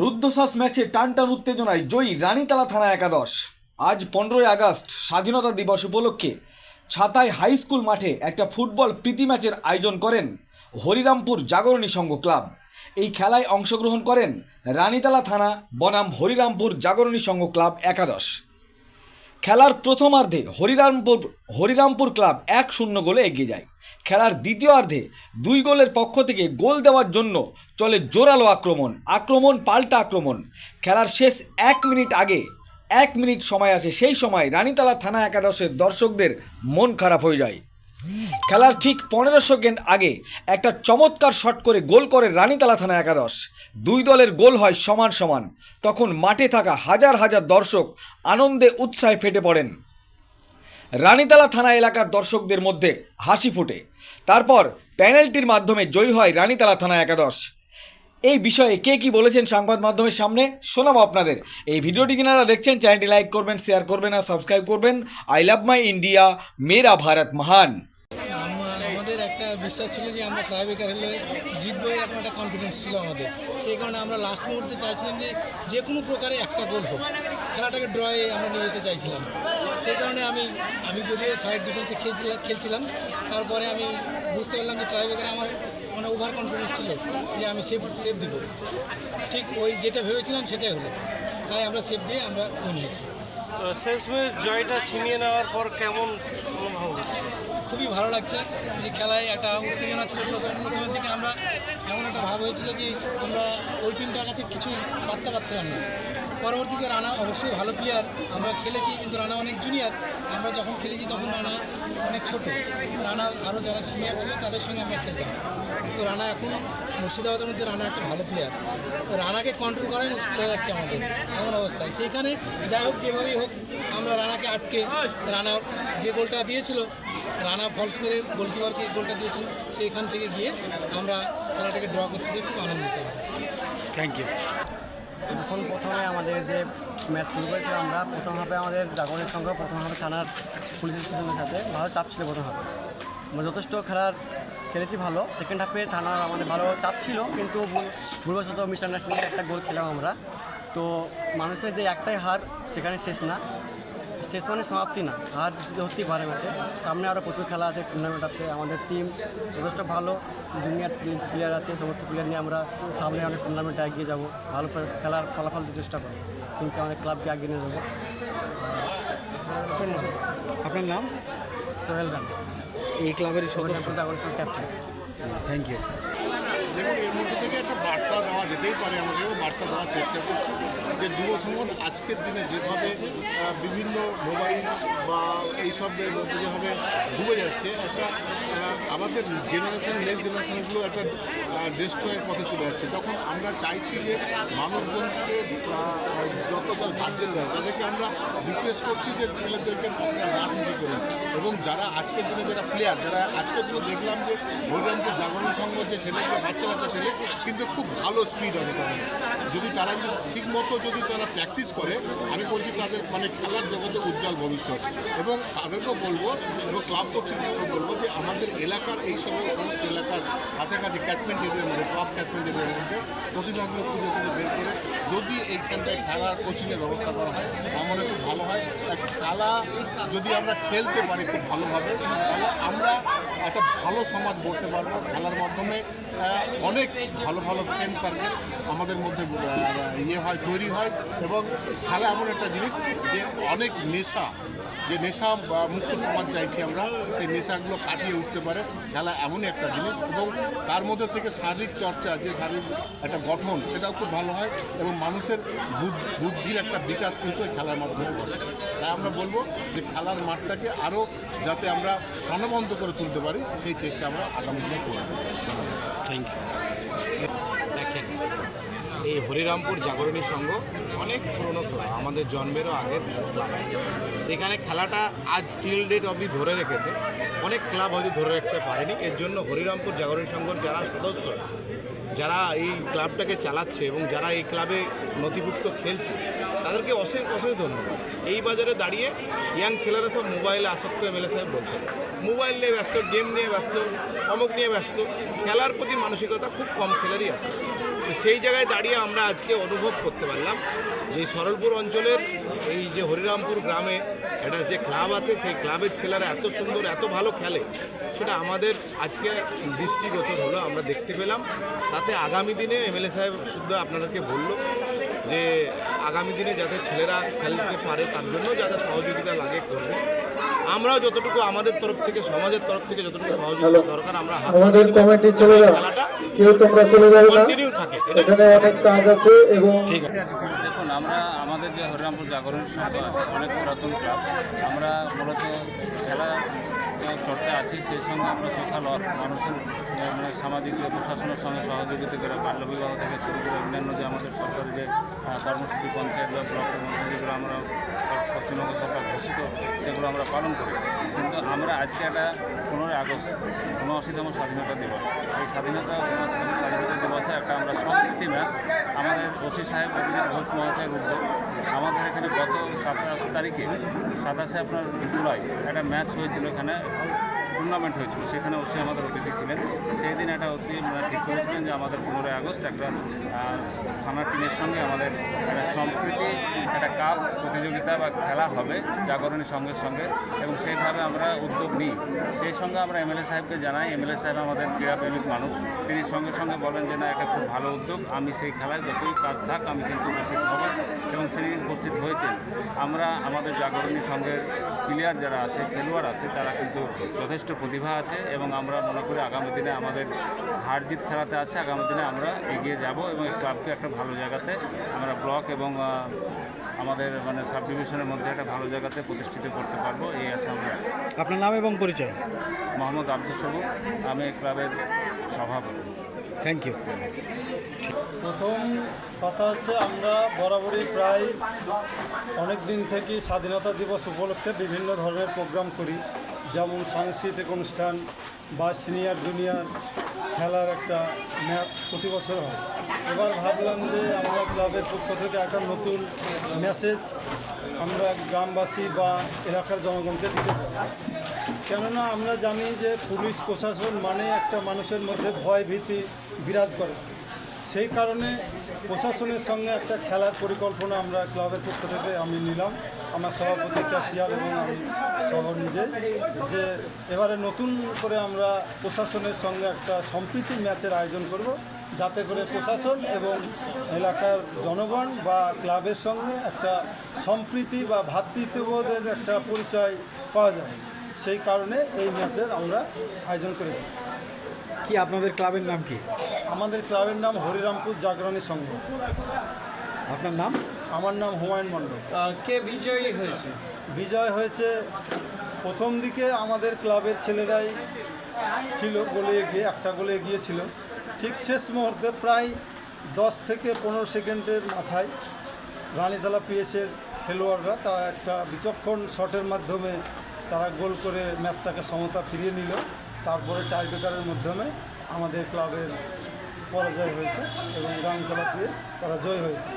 রুদ্ধশ্বাস ম্যাচে টানটান উত্তেজনায় জয়ী রানীতলা থানা একাদশ। আজ পনেরোই আগস্ট, স্বাধীনতা দিবস উপলক্ষে ছাতায় হাই স্কুল মাঠে একটা ফুটবল প্রীতি ম্যাচের আয়োজন করেন হরিরামপুর জাগরণী সংঘ ক্লাব। এই খেলায় অংশগ্রহণ করেন রানীতলা থানা বনাম হরিরামপুর জাগরণী সংঘ ক্লাব একাদশ। খেলার প্রথমার্ধে হরিরামপুর হরিরামপুর ক্লাব এক শূন্য গোলে এগিয়ে যায়। খেলার দ্বিতীয়ার্ধে দুই গোলের পক্ষ থেকে গোল দেওয়ার জন্য চলে জোরালো আক্রমণ আক্রমণ পাল্টা আক্রমণ। খেলার শেষ এক মিনিট আগে, এক মিনিট সময় আসে, সেই সময় রানীতলা থানা একাদশের দর্শকদের মন খারাপ হয়ে যায়। খেলার ঠিক পনেরো সেকেন্ড আগে একটা চমৎকার শট করে গোল করে রানীতলা থানা একাদশ। দুই দলের গোল হয় সমান সমান। তখন মাঠে থাকা হাজার হাজার দর্শক আনন্দে উৎসাহে ফেটে পড়েন। রানীতলা থানা এলাকার দর্শকদের মধ্যে হাসি ফোটে। তারপর প্যানেলটির মাধ্যমে জয়ী হয় রানীতলা থানা একাদশ। এই বিষয়ে কে কি বলেছেন সংবাদ মাধ্যমের সামনে, শোনাবো আপনাদের। এই ভিডিওটি কিনারা দেখছেন, চ্যানেলটি লাইক করবেন শেয়ার করবেন আর সাবস্ক্রাইব করবেন। আই লাভ মাই ইন্ডিয়া মেরা ভারত মহান বিশ্বাস ছিল যে আমরা ট্রাইবেকার হলে জিতবো এরকম একটা কনফিডেন্স ছিল আমাদের। সেই কারণে আমরা লাস্ট মুহূর্তে চাইছিলাম যে যে কোনো প্রকারে একটা গোল হোক, খেলাটাকে ড্রয়ে আমরা নিয়ে যেতে চাইছিলাম। সেই কারণে আমি আমি যদিও সাইড ডিফেন্সে খেলছিলাম খেলছিলাম, তারপরে আমি বুঝতে পারলাম যে ট্রাইবেকারে আমার মানে ওভার কনফিডেন্স ছিল যে আমি সেভ সেফ দিব। ঠিক ওই যেটা ভেবেছিলাম সেটাই হলো। তাই আমরা সেভ দিয়ে আমরা নিয়েছি। জয়টা ছিনিয়ে নেওয়ার পর কেমন খুবই ভালো লাগছে যে খেলায় একটা উত্তেজনা ছিল প্রথম প্রথমের দিকে আমরা এমন একটা ভাব হয়েছিল যে আমরা ওই টিমটার কাছে কিছুই পারতে পারছিলাম না। পরবর্তীতে রানা অবশ্যই ভালো প্লেয়ার আমরা খেলেছি কিন্তু রানা অনেক জুনিয়র আমরা যখন খেলেছি তখন রানা অনেক ছোট। রানা আরও যারা সিনিয়র ছিল তাদের সঙ্গে আমরা খেলতাম। তো রানা এখন মুর্শিদাবাদের মধ্যে রানা একটা ভালো প্লেয়ার তো রানাকে কন্ট্রোল করাই মুশকিল হয়ে যাচ্ছে আমাদের। এমন অবস্থায়। সেইখানে যাই হোক, যেভাবেই হোক, আমরা রানাকে আটকে রানা যে গোলটা দিয়েছিল, রানা ফলস করে গোলকিপারকে গোলটা দিয়েছিল, সেইখান থেকে গিয়ে আমরা খেলাটাকে ড্র করতে খুব আনন্দিত। থ্যাংক ইউ এখন প্রথমে আমাদের যে ম্যাচ শুরু করেছিল আমরা প্রথমভাবে আমাদের জাগরণের সঙ্গে প্রথমভাবে থানার পুলিশ স্টেশনের সাথে ভালো চাপ ছিল প্রথমভাবে আমরা যথেষ্ট খেলার খেলেছি ভালো। সেকেন্ড হাফে থানার আমাদের ভালো চাপ ছিল, কিন্তু ভুলবশত মিসআন্ডারস্ট্যান্ডিং একটা গোল খেলাম আমরা। তো মানুষের যে একটাই হার, সেখানে শেষ না। শেষ মানে সমাপ্তি না। হার হতেই পারে ম্যাচে সামনে আরও প্রচুর খেলা আছে টুর্নামেন্ট আছে আমাদের টিম যথেষ্ট ভালো জুনিয়র প্লেয়ার আছে সমস্ত প্লেয়ার নিয়ে আমরা সামনে অনেক টুর্নামেন্টে এগিয়ে যাব ভালো খেলার ফলাফল দিতে চেষ্টা করব টিমকে আমাদের ক্লাবকে এগিয়ে নিয়ে যাব। আপনার নাম? সোহেল গান এই ক্লাবের সদস্য। ক্যাপ্টেন থ্যাংক ইউ দেখুন, এর মধ্যে থেকে একটা বার্তা দেওয়া যেতেই পারে, আমাকে বার্তা দেওয়ার চেষ্টা করছি যে যুব সমাজ আজকের দিনে যেভাবে বিভিন্ন মোবাইল বা এইসবের মধ্যে যেভাবে ডুবে যাচ্ছে, একটা আমাদের জেনারেশন নেক্সট জেনারেশনগুলো একটা ডিস্ট্রয়ের পথে চলে যাচ্ছে। তখন আমরা চাইছি যে মানুষজনকে আহ, যত গার্জেনরা তাদেরকে আমরা রিকোয়েস্ট করছি যে ছেলেদেরকে মাঠমুখী করুন। এবং যারা আজকের দিনে যারা প্লেয়ার যারা আজকের দিনে দেখলাম যে হরিরামপুর জাগরণ সংঘ যে ছেলেগুলো বাচ্চা বাচ্চা ছেলে কিন্তু খুব ভালো স্পিড আছে তাদের। যদি তারা যদি ঠিক মতো যদি তারা প্র্যাকটিস করে আমি বলছি তাদের মানে খেলার জগতে উজ্জ্বল ভবিষ্যৎ। এবং তাদেরকেও বলব এবং ক্লাব কর্তৃপক্ষকে বলব যে আমাদের এলাকার এই সমস্ত এলাকার কাছাকাছি ক্যাচমেন্ট এরিয়ার মধ্যে টপ ক্যাচমেন্ট এরিয়ার মধ্যে প্রতিভাগুলো খুঁজে খুঁজে বের করে যদি এইখানটায় খেলার কোচিংয়ের ব্যবস্থা করা হয়, আমার মনে খুব ভালো হয়। খেলা যদি আমরা খেলতে পারি খুব ভালোভাবে, তাহলে আমরা একটা ভালো সমাজ গড়তে পারব খেলার মাধ্যমে। অনেক ভালো ভালো ফ্রেন্ড সার্কেল আমাদের মধ্যে ইয়ে হয়, তৈরি হয় এবং খেলা এমন একটা জিনিস যে অনেক নেশা, যে নেশা মুক্ত সমাজ চাইছি আমরা, সেই নেশাগুলো কাটিয়ে উঠতে পারে। খেলা এমনই একটা জিনিস এবং তার মধ্যে থেকে শারীরিক চর্চা, যে শারীরিক একটা গঠন, সেটাও খুব ভালো হয় এবং মানুষের বুদ- বুদ্ধির একটা বিকাশ কিন্তু খেলার মাধ্যমে ঘটে। তাই আমরা বলব যে খেলার মাঠটাকে আরও যাতে আমরা প্রাণবন্ত করে তুলতে পারি, সেই চেষ্টা আমরা আগামী দিনে করব। থ্যাংক ইউ দেখেন, এই হরিরামপুর জাগরণী সংঘ অনেক পুরনো ক্লাব আমাদের জন্মেরও আগের ক্লাব এখানে খেলাটা আজ স্টিল ডেট অবধি ধরে রেখেছে। অনেক ক্লাব হয়তো ধরে রাখতে পারেনি। এর জন্য হরিরামপুর জাগরণী সংঘর যারা সদস্য, যারা এই ক্লাবটাকে চালাচ্ছে এবং যারা এই ক্লাবে নথিভুক্ত খেলছে তাদেরকে অশেষ অশেষ ধন্যবাদ। এই বাজারে দাঁড়িয়ে ইয়াং ছেলেরা সব মোবাইলে আসক্ত এমএলএ সাহেব বলছে মোবাইল নিয়ে ব্যস্ত, গেম নিয়ে ব্যস্ত, অমুক নিয়ে ব্যস্ত, খেলার প্রতি মানসিকতা খুব কম ছেলেরই আছে। সেই জায়গায় দাঁড়িয়ে আমরা আজকে অনুভব করতে পারলাম যে সরলপুর অঞ্চলের এই যে হরিরামপুর গ্রামে একটা যে ক্লাব আছে, সেই ক্লাবের ছেলেরা এত সুন্দর, এত ভালো খেলে, সেটা আমাদের আজকে দৃষ্টিগোচর হলো, আমরা দেখতে পেলাম। তাতে আগামী দিনে এমএলএ সাহেব শুদ্ধ আপনাদেরকে বলল যে আগামী দিনে যাতে ছেলেরা খেলতে পারে তার জন্য যাতে সহযোগিতা লাগে করবে। আমরাও যতটুকু আমাদের তরফ থেকে সমাজের তরফ থেকে যতটুকু সহযোগিতা দরকার আমরা আমাদের কমিটি চলে যাও। খেলাটা কেউ তোমরা চলে যাবে না। কন্টিনিউ থাকে। এখানে অনেক কাজ আছে এবং ঠিক আছে। দেখুন আমরা আমাদের যে হরিরামপুর জাগরণ আছে অনেক পুরাতন ক্লাব। আমরা মূলত খেলা চর্চা আছি, সেই সঙ্গে আমরা সোশ্যাল মানুষের মানে সামাজিক প্রশাসনের সঙ্গে সহযোগিতা করে বাল্যবিবাহ থেকে শুরু করে অন্যান্য যে আমাদের সরকারি যে কর্মসূচি, পঞ্চায়েত বা ব্লক কর্মসূচিগুলো আমরা পশ্চিমবঙ্গ সরকার ঘোষিত সেগুলো আমরা পালন করি। কিন্তু আমরা আজকে একটা পনেরোই আগস্ট, উনআশিতম স্বাধীনতা দিবস। এই স্বাধীনতা, উনআশিতম স্বাধীনতা দিবসে একটা আমরা সংস্কৃতি ম্যাচ। আমাদের ওসি সাহেব অভিজিৎ ঘোষ মহাশয়ের উদ্যোগ আমাদের এখানে গত সাতাশ তারিখে, সাতাশে আপনার জুলাই একটা ম্যাচ হয়েছিল এখানে। টুর্নামেন্ট হয়েছিল, সেখানে ওসি আমাদের অতিথি ছিলেন। সেই দিন একটা অতি ঠিক করেছিলেন যে আমাদের পনেরোই আগস্ট একটা থানার টিমের সঙ্গে আমাদের একটা সম্প্রীতি, একটা কাপ প্রতিযোগিতা বা খেলা হবে জাগরণী সঙ্গের সঙ্গে এবং সেইভাবে আমরা উদ্যোগ নিই। সেই সঙ্গে আমরা এমএলএ সাহেবকে জানাই, এমএলএ সাহেব আমাদের ক্রীড়াপ্রেমিক মানুষ। তিনি সঙ্গে সঙ্গে বলেন যে, না একটা খুব ভালো উদ্যোগ, আমি সেই খেলায় যতই কাজ থাক, আমি কিন্তু উপস্থিত হব। এবং তিনি উপস্থিত হয়েছেন। আমরা আমাদের জাগরণী সঙ্গের প্লেয়ার যারা আছে, খেলোয়াড় আছে, তারা কিন্তু যথেষ্ট প্রতিভা আছে এবং আমরা মনে করি আগামী দিনে আমাদের হার জিত খেলাতে আছে আগামী দিনে আমরা এগিয়ে যাব এবং এই ক্লাবকে একটা ভালো জায়গাতে আমরা ব্লক এবং আমাদের মানে সাব ডিভিশনের মধ্যে একটা ভালো জায়গাতে প্রতিষ্ঠিত করতে পারব এই আশা আমরা আপনার নাম এবং পরিচয়? মোহাম্মদ আব্দুল সবুর আমি এই ক্লাবের সভাপতি। থ্যাংক ইউ প্রথম কথা হচ্ছে আমরা বরাবরই প্রায় অনেক দিন থেকে স্বাধীনতা দিবস উপলক্ষে বিভিন্ন ধরনের প্রোগ্রাম করি। যেমন সাংস্কৃতিক অনুষ্ঠান বা সিনিয়র জুনিয়র খেলার একটা ম্যাচ প্রতি বছর হয়। এবার ভাবলাম যে আমরা ক্লাবের পক্ষ থেকে একটা নতুন মেসেজ আমরা গ্রামবাসী বা এলাকার জনগণকে দিতে পারি। কেননা আমরা জানি যে পুলিশ প্রশাসন মানে একটা মানুষের মধ্যে ভয় ভীতি বিরাজ করে। সেই কারণে প্রশাসনের সঙ্গে একটা খেলার পরিকল্পনা আমরা ক্লাবের পক্ষ থেকে আমি নিলাম। আমার সভাপতি ক্যাশিয়ার এবং আমি সহ নিজে। যে এবারে নতুন করে আমরা প্রশাসনের সঙ্গে একটা সম্প্রীতি ম্যাচের আয়োজন করব, যাতে করে প্রশাসন এবং এলাকার জনগণ বা ক্লাবের সঙ্গে একটা সম্প্রীতি বা ভ্রাতৃত্ববোধের একটা পরিচয় পাওয়া যায়। সেই কারণে এই ম্যাচের আমরা আয়োজন করেছি। কি আপনাদের ক্লাবের নাম কি? আমাদের ক্লাবের নাম হরিরামপুর জাগরণী সংঘ। আপনার নাম? আমার নাম হুমায়ুন মণ্ডল। কে বিজয়ী হয়েছে? বিজয় হয়েছে প্রথম দিকে আমাদের ক্লাবের ছেলেরাই ছিল গোলে এগিয়ে একটা গোলে এগিয়েছিল। ঠিক শেষ মুহূর্তে প্রায় দশ থেকে পনেরো সেকেন্ডের মাথায় রানীতলা পিএসের খেলোয়াড়রা তারা একটা বিচক্ষণ শটের মাধ্যমে তারা গোল করে ম্যাচটাকে সমতা ফিরিয়ে নিল। তারপরে টাইব্রেকারের মাধ্যমে আমাদের ক্লাবের পরাজয় হয়েছে এবং রানীতলা পিএস তারা জয় হয়েছে।